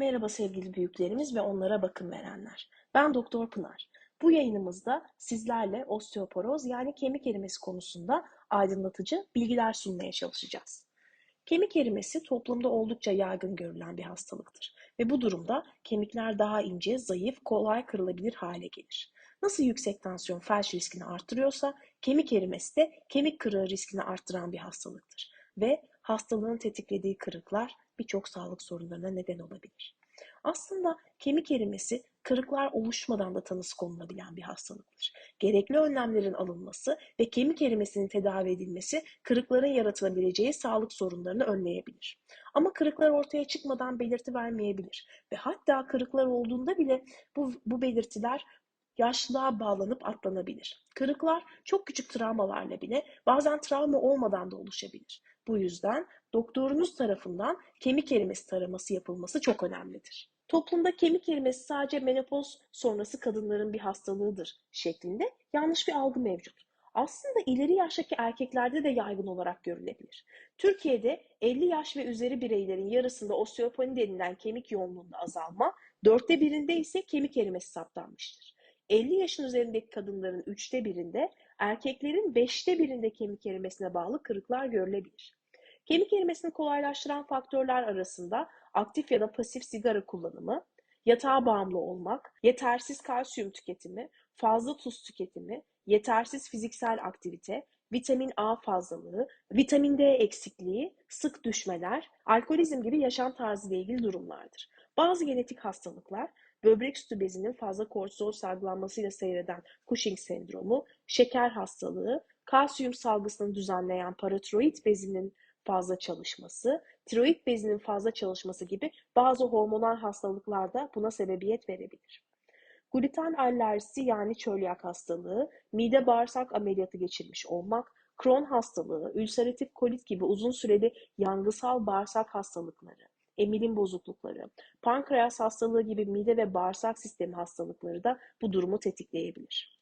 Merhaba sevgili büyüklerimiz ve onlara bakım verenler. Ben Doktor Pınar. Bu yayınımızda sizlerle osteoporoz yani kemik erimesi konusunda aydınlatıcı bilgiler sunmaya çalışacağız. Kemik erimesi toplumda oldukça yaygın görülen bir hastalıktır ve bu durumda kemikler daha ince, zayıf, kolay kırılabilir hale gelir. Nasıl yüksek tansiyon felç riskini arttırıyorsa kemik erimesi de kemik kırığı riskini arttıran bir hastalıktır ve hastalığın tetiklediği kırıklar birçok sağlık sorunlarına neden olabilir. Aslında kemik erimesi kırıklar oluşmadan da tanısı konulabilen bir hastalıktır. Gerekli önlemlerin alınması ve kemik erimesinin tedavi edilmesi kırıkların yaratılabileceği sağlık sorunlarını önleyebilir. Ama kırıklar ortaya çıkmadan belirti vermeyebilir ve hatta kırıklar olduğunda bile bu, bu belirtiler yaşlılığa bağlanıp atlanabilir. Kırıklar çok küçük travmalarla bile bazen travma olmadan da oluşabilir. Bu yüzden doktorunuz tarafından kemik erimesi taraması yapılması çok önemlidir. Toplumda kemik erimesi sadece menopoz sonrası kadınların bir hastalığıdır şeklinde yanlış bir algı mevcut. Aslında ileri yaştaki erkeklerde de yaygın olarak görülebilir. Türkiye'de 50 yaş ve üzeri bireylerin yarısında osteoponi denilen kemik yoğunluğunda azalma, dörtte birinde ise kemik erimesi saptanmıştır. 50 yaşın üzerindeki kadınların üçte birinde, erkeklerin beşte birinde kemik erimesine bağlı kırıklar görülebilir. Kemik erimesini kolaylaştıran faktörler arasında aktif ya da pasif sigara kullanımı, yatağa bağımlı olmak, yetersiz kalsiyum tüketimi, fazla tuz tüketimi, yetersiz fiziksel aktivite, vitamin A fazlalığı, vitamin D eksikliği, sık düşmeler, alkolizm gibi yaşam tarzı ile ilgili durumlardır. Bazı genetik hastalıklar, böbrek sütü bezinin fazla kortizol salgılanmasıyla seyreden Cushing sendromu, şeker hastalığı, kalsiyum salgısını düzenleyen paratiroid bezinin fazla çalışması, tiroid bezinin fazla çalışması gibi bazı hormonal hastalıklar da buna sebebiyet verebilir. Gluten alerjisi yani çölyak hastalığı, mide bağırsak ameliyatı geçirmiş olmak, Crohn hastalığı, ülseratif kolit gibi uzun süreli yangısal bağırsak hastalıkları, emilim bozuklukları, pankreas hastalığı gibi mide ve bağırsak sistemi hastalıkları da bu durumu tetikleyebilir.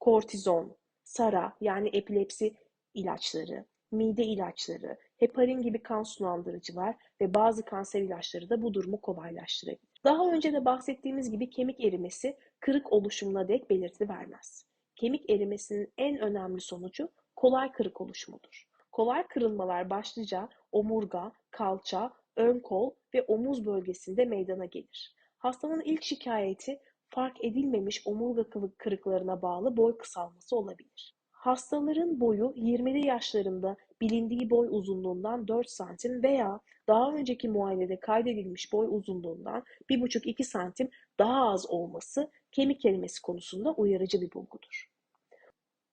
Kortizon, SARA yani epilepsi ilaçları, mide ilaçları, heparin gibi kan sulandırıcılar ve bazı kanser ilaçları da bu durumu kolaylaştırabilir. Daha önce de bahsettiğimiz gibi kemik erimesi kırık oluşumuna dek belirti vermez. Kemik erimesinin en önemli sonucu kolay kırık oluşumudur. Kolay kırılmalar başlıca omurga, kalça, ön kol ve omuz bölgesinde meydana gelir. Hastanın ilk şikayeti fark edilmemiş omurga kırıklarına bağlı boy kısalması olabilir. Hastaların boyu 20'li yaşlarında bilindiği boy uzunluğundan 4 santim veya daha önceki muayenede kaydedilmiş boy uzunluğundan 1,5-2 santim daha az olması kemik erimesi konusunda uyarıcı bir bulgudur.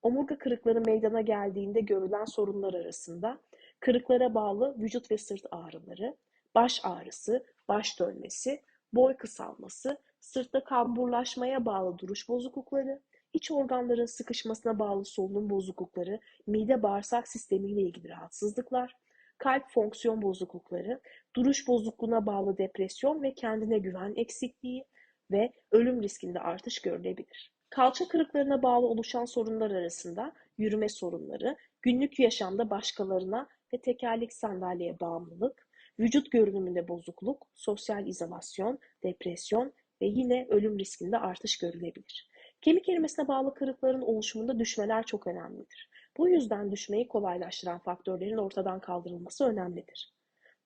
Omurga kırıkları meydana geldiğinde görülen sorunlar arasında kırıklara bağlı vücut ve sırt ağrıları, baş ağrısı, baş dönmesi, boy kısalması, sırtta kamburlaşmaya bağlı duruş bozuklukları, iç organların sıkışmasına bağlı solunum bozuklukları, mide bağırsak sistemi ile ilgili rahatsızlıklar, kalp fonksiyon bozuklukları, duruş bozukluğuna bağlı depresyon ve kendine güven eksikliği ve ölüm riskinde artış görülebilir. Kalça kırıklarına bağlı oluşan sorunlar arasında yürüme sorunları, günlük yaşamda başkalarına ve tekerlek sandalyeye bağımlılık, vücut görünümünde bozukluk, sosyal izolasyon, depresyon ve yine ölüm riskinde artış görülebilir. Kemik erimesine bağlı kırıkların oluşumunda düşmeler çok önemlidir. Bu yüzden düşmeyi kolaylaştıran faktörlerin ortadan kaldırılması önemlidir.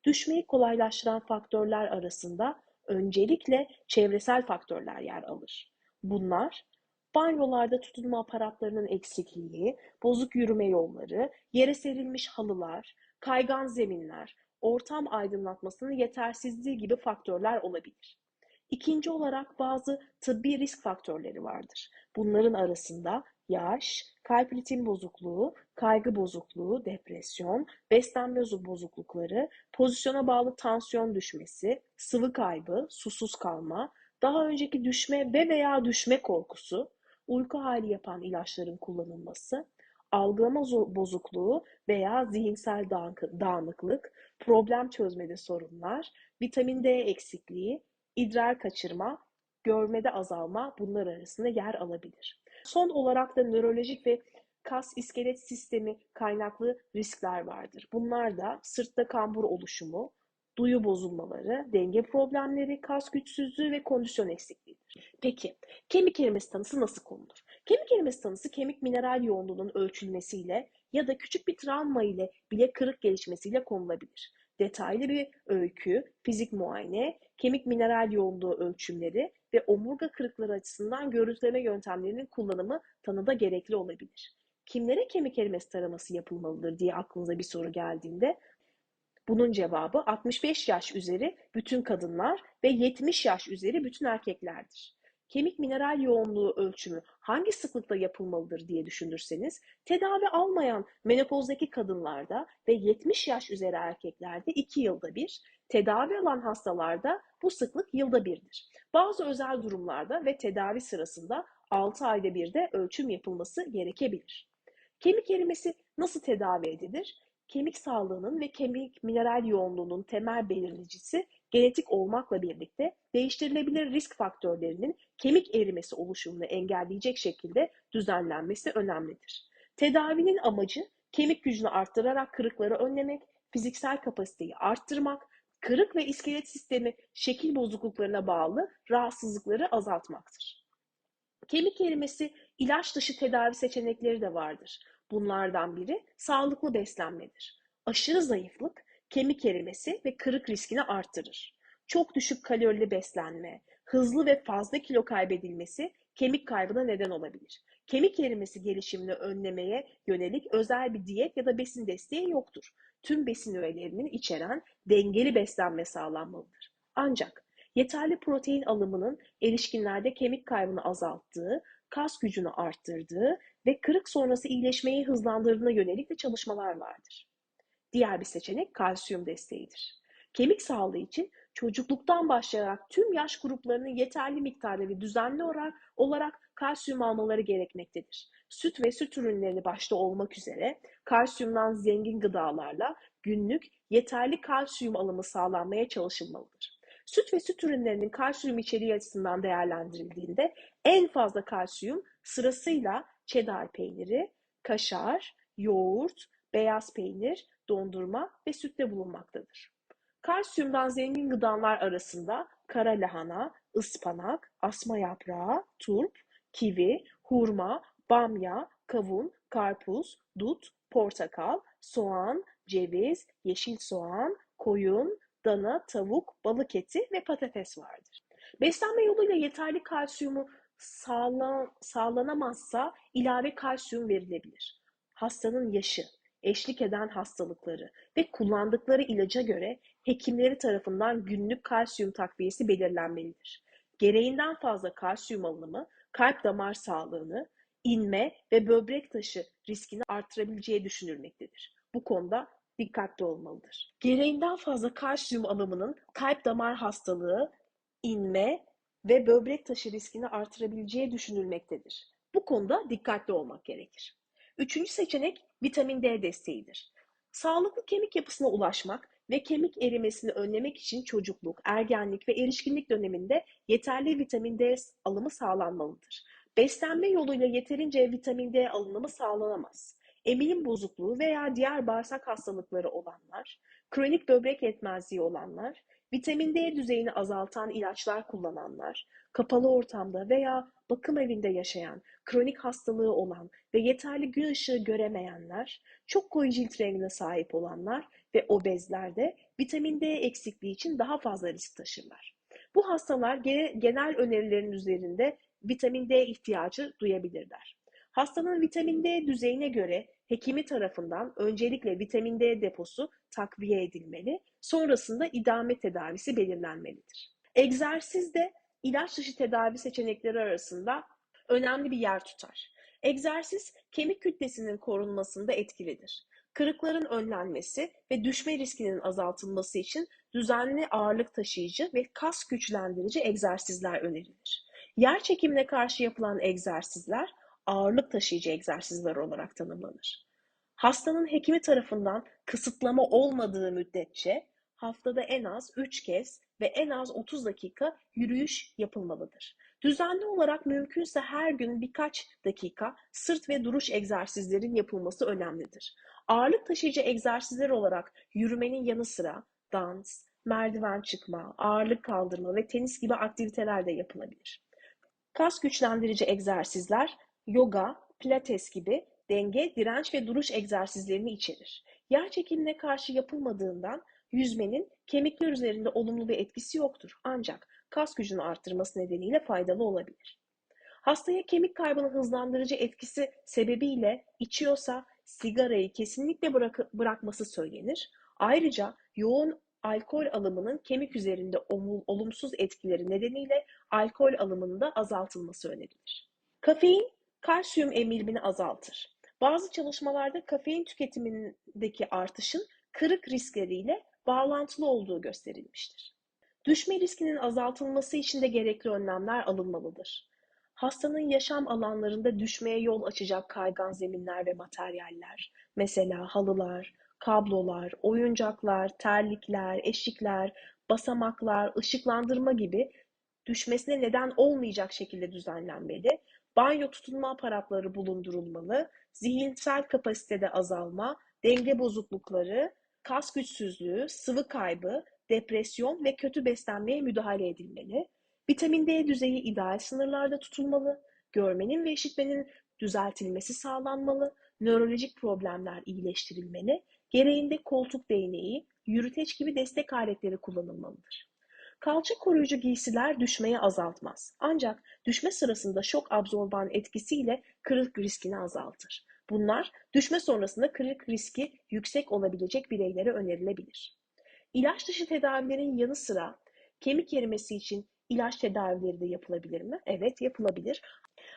Düşmeyi kolaylaştıran faktörler arasında öncelikle çevresel faktörler yer alır. Bunlar banyolarda tutunma aparatlarının eksikliği, bozuk yürüme yolları, yere serilmiş halılar, kaygan zeminler, ortam aydınlatmasının yetersizliği gibi faktörler olabilir. İkinci olarak bazı tıbbi risk faktörleri vardır. Bunların arasında yaş, kalp ritim bozukluğu, kaygı bozukluğu, depresyon, beslenme bozuklukları, pozisyona bağlı tansiyon düşmesi, sıvı kaybı, susuz kalma, daha önceki düşme ve veya düşme korkusu, uyku hali yapan ilaçların kullanılması, algılama bozukluğu veya zihinsel dağınıklık, problem çözmede sorunlar, vitamin D eksikliği, idrar kaçırma, görmede azalma bunlar arasında yer alabilir. Son olarak da nörolojik ve kas iskelet sistemi kaynaklı riskler vardır. Bunlar da sırtta kambur oluşumu, duyu bozulmaları, denge problemleri, kas güçsüzlüğü ve kondisyon eksikliğidir. Peki, kemik erimesi tanısı nasıl konulur? Kemik erimesi tanısı kemik mineral yoğunluğunun ölçülmesiyle ya da küçük bir travma ile bile kırık gelişmesiyle konulabilir. Detaylı bir öykü, fizik muayene, kemik mineral yoğunluğu ölçümleri ve omurga kırıkları açısından görüntüleme yöntemlerinin kullanımı tanıda gerekli olabilir. Kimlere kemik erimesi taraması yapılmalıdır diye aklınıza bir soru geldiğinde bunun cevabı 65 yaş üzeri bütün kadınlar ve 70 yaş üzeri bütün erkeklerdir. Kemik mineral yoğunluğu ölçümü hangi sıklıkta yapılmalıdır diye düşünürseniz tedavi almayan menopozdaki kadınlarda ve 70 yaş üzeri erkeklerde 2 yılda bir, tedavi alan hastalarda bu sıklık yılda birdir. Bazı özel durumlarda ve tedavi sırasında 6 ayda bir de ölçüm yapılması gerekebilir. Kemik erimesi nasıl tedavi edilir? Kemik sağlığının ve kemik mineral yoğunluğunun temel belirleyicisi genetik olmakla birlikte değiştirilebilir risk faktörlerinin kemik erimesi oluşumunu engelleyecek şekilde düzenlenmesi önemlidir. Tedavinin amacı kemik gücünü arttırarak kırıkları önlemek, fiziksel kapasiteyi arttırmak, kırık ve iskelet sistemi şekil bozukluklarına bağlı rahatsızlıkları azaltmaktır. Kemik erimesi ilaç dışı tedavi seçenekleri de vardır. Bunlardan biri sağlıklı beslenmedir. Aşırı zayıflık, kemik erimesi ve kırık riskini arttırır. Çok düşük kalorili beslenme, hızlı ve fazla kilo kaybedilmesi kemik kaybına neden olabilir. Kemik erimesi gelişimini önlemeye yönelik özel bir diyet ya da besin desteği yoktur. Tüm besin öğelerinin içeren dengeli beslenme sağlanmalıdır. Ancak yeterli protein alımının erişkinlerde kemik kaybını azalttığı, kas gücünü arttırdığı ve kırık sonrası iyileşmeyi hızlandırdığına yönelik de çalışmalar vardır. Diğer bir seçenek kalsiyum desteğidir. Kemik sağlığı için çocukluktan başlayarak tüm yaş gruplarının yeterli miktarda ve düzenli olarak, olarak kalsiyum almaları gerekmektedir. Süt ve süt ürünlerini başta olmak üzere kalsiyumdan zengin gıdalarla günlük yeterli kalsiyum alımı sağlanmaya çalışılmalıdır. Süt ve süt ürünlerinin kalsiyum içeriği açısından değerlendirildiğinde en fazla kalsiyum sırasıyla cheddar peyniri, kaşar, yoğurt, beyaz peynir, dondurma ve sütte bulunmaktadır. Kalsiyumdan zengin gıdalar arasında kara lahana, ıspanak, asma yaprağı, turp, kivi, hurma, bamya, kavun, karpuz, dut, portakal, soğan, ceviz, yeşil soğan, koyun, dana, tavuk, balık eti ve patates vardır. Beslenme yoluyla yeterli kalsiyumu sağla, sağlanamazsa ilave kalsiyum verilebilir. Hastanın yaşı, eşlik eden hastalıkları ve kullandıkları ilaca göre hekimleri tarafından günlük kalsiyum takviyesi belirlenmelidir. Gereğinden fazla kalsiyum alımı kalp damar sağlığını, inme ve böbrek taşı riskini artırabileceği düşünülmektedir. Bu konuda dikkatli olmalıdır. Gereğinden fazla kalsiyum alımının kalp damar hastalığı, inme ve böbrek taşı riskini artırabileceği düşünülmektedir. Bu konuda dikkatli olmak gerekir. Üçüncü seçenek vitamin D desteğidir. Sağlıklı kemik yapısına ulaşmak ve kemik erimesini önlemek için çocukluk, ergenlik ve erişkinlik döneminde yeterli vitamin D alımı sağlanmalıdır. Beslenme yoluyla yeterince vitamin D alınımı sağlanamaz. Emilim bozukluğu veya diğer bağırsak hastalıkları olanlar, kronik böbrek yetmezliği olanlar, vitamin D düzeyini azaltan ilaçlar kullananlar, kapalı ortamda veya bakım evinde yaşayan, kronik hastalığı olan ve yeterli gün ışığı göremeyenler, çok koyu cilt rengine sahip olanlar ve obezlerde vitamin D eksikliği için daha fazla risk taşırlar. Bu hastalar genel önerilerin üzerinde vitamin D ihtiyacı duyabilirler. Hastanın vitamin D düzeyine göre hekimi tarafından öncelikle vitamin D deposu takviye edilmeli, sonrasında idame tedavisi belirlenmelidir. Egzersiz de ilaç dışı tedavi seçenekleri arasında önemli bir yer tutar. Egzersiz kemik kütlesinin korunmasında etkilidir. Kırıkların önlenmesi ve düşme riskinin azaltılması için düzenli ağırlık taşıyıcı ve kas güçlendirici egzersizler önerilir. Yer çekimine karşı yapılan egzersizler ağırlık taşıyıcı egzersizler olarak tanımlanır. Hastanın hekimi tarafından kısıtlama olmadığı müddetçe haftada en az 3 kez ve en az 30 dakika yürüyüş yapılmalıdır. Düzenli olarak mümkünse her gün birkaç dakika sırt ve duruş egzersizlerin yapılması önemlidir. Ağırlık taşıyıcı egzersizler olarak yürümenin yanı sıra dans, merdiven çıkma, ağırlık kaldırma ve tenis gibi aktiviteler de yapılabilir. Kas güçlendirici egzersizler, yoga, pilates gibi denge, direnç ve duruş egzersizlerini içerir. Yer çekimine karşı yapılmadığından yüzmenin kemikler üzerinde olumlu bir etkisi yoktur. Ancak kas gücünü arttırması nedeniyle faydalı olabilir. Hastaya kemik kaybını hızlandırıcı etkisi sebebiyle içiyorsa sigarayı kesinlikle bırak bırakması söylenir. Ayrıca yoğun alkol alımının kemik üzerinde olumsuz etkileri nedeniyle alkol alımının da azaltılması önerilir. Kafein kalsiyum emilimini azaltır. Bazı çalışmalarda kafein tüketimindeki artışın kırık riskleriyle bağlantılı olduğu gösterilmiştir. Düşme riskinin azaltılması için de gerekli önlemler alınmalıdır. Hastanın yaşam alanlarında düşmeye yol açacak kaygan zeminler ve materyaller, mesela halılar, kablolar, oyuncaklar, terlikler, eşikler, basamaklar, ışıklandırma gibi düşmesine neden olmayacak şekilde düzenlenmeli, banyo tutunma aparatları bulundurulmalı, zihinsel kapasitede azalma, denge bozuklukları, kas güçsüzlüğü, sıvı kaybı, depresyon ve kötü beslenmeye müdahale edilmeli, vitamin D düzeyi ideal sınırlarda tutulmalı, görmenin ve işitmenin düzeltilmesi sağlanmalı, nörolojik problemler iyileştirilmeli, gereğinde koltuk değneği, yürüteç gibi destek aletleri kullanılmalıdır. Kalça koruyucu giysiler düşmeyi azaltmaz. Ancak düşme sırasında şok absorban etkisiyle kırık riskini azaltır. Bunlar düşme sonrasında kırık riski yüksek olabilecek bireylere önerilebilir. İlaç dışı tedavilerin yanı sıra kemik erimesi için ilaç tedavileri de yapılabilir mi? Evet yapılabilir.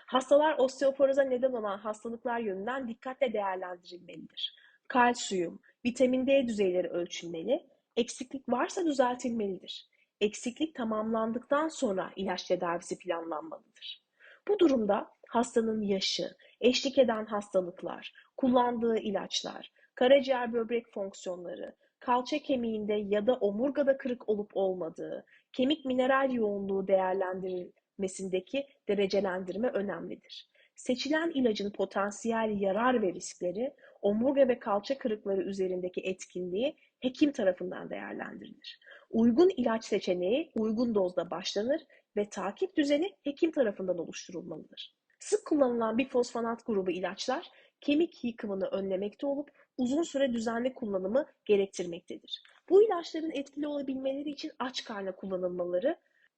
Hastalar osteoporoza neden olan hastalıklar yönünden dikkatle değerlendirilmelidir. Kalsiyum, vitamin D düzeyleri ölçülmeli, eksiklik varsa düzeltilmelidir. Eksiklik tamamlandıktan sonra ilaç tedavisi planlanmalıdır. Bu durumda hastanın yaşı, eşlik eden hastalıklar, kullandığı ilaçlar, karaciğer böbrek fonksiyonları, kalça kemiğinde ya da omurgada kırık olup olmadığı, kemik mineral yoğunluğu değerlendirilmesindeki derecelendirme önemlidir. Seçilen ilacın potansiyel yarar ve riskleri, omurga ve kalça kırıkları üzerindeki etkinliği hekim tarafından değerlendirilir. Uygun ilaç seçeneği uygun dozda başlanır ve takip düzeni hekim tarafından oluşturulmalıdır. Sık kullanılan bifosfonat grubu ilaçlar kemik yıkımını önlemekte olup uzun süre düzenli kullanımı gerektirmektedir. Bu ilaçların etkili olabilmeleri için aç karnına kullanılmaları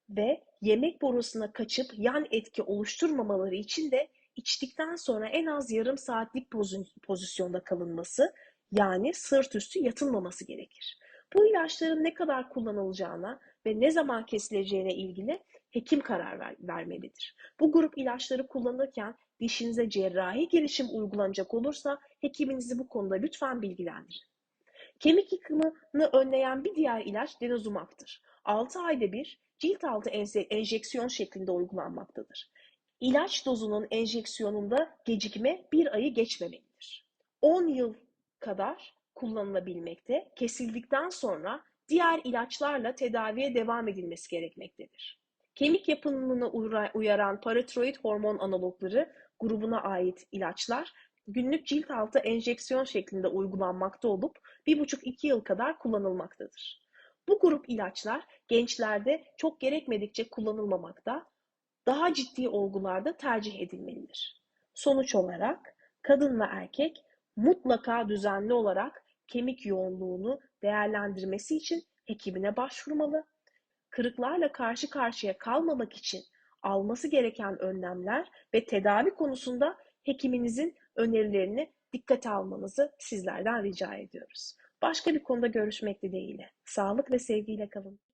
ve yemek borusuna kaçıp yan etki oluşturmamaları için de içtikten sonra en az yarım saatlik pozisyonda kalınması yani sırt üstü yatılmaması gerekir. Bu ilaçların ne kadar kullanılacağına ve ne zaman kesileceğine ilgili hekim karar ver, vermelidir. Bu grup ilaçları kullanırken dişinize cerrahi girişim uygulanacak olursa hekiminizi bu konuda lütfen bilgilendirin. Kemik yıkımını önleyen bir diğer ilaç denozumaptır. 6 ayda bir cilt altı enjeksiyon şeklinde uygulanmaktadır. İlaç dozunun enjeksiyonunda gecikme bir ayı geçmemelidir. 10 yıl kadar kullanılabilmekte, kesildikten sonra diğer ilaçlarla tedaviye devam edilmesi gerekmektedir. Kemik yapımını uyaran paratiroid hormon analogları grubuna ait ilaçlar günlük cilt altı enjeksiyon şeklinde uygulanmakta olup 1,5-2 yıl kadar kullanılmaktadır. Bu grup ilaçlar gençlerde çok gerekmedikçe kullanılmamakta, daha ciddi olgularda tercih edilmelidir. Sonuç olarak kadın ve erkek mutlaka düzenli olarak kemik yoğunluğunu değerlendirmesi için hekimine başvurmalı. Kırıklarla karşı karşıya kalmamak için alması gereken önlemler ve tedavi konusunda hekiminizin önerilerini dikkate almanızı sizlerden rica ediyoruz. Başka bir konuda görüşmek dileğiyle. Sağlık ve sevgiyle kalın.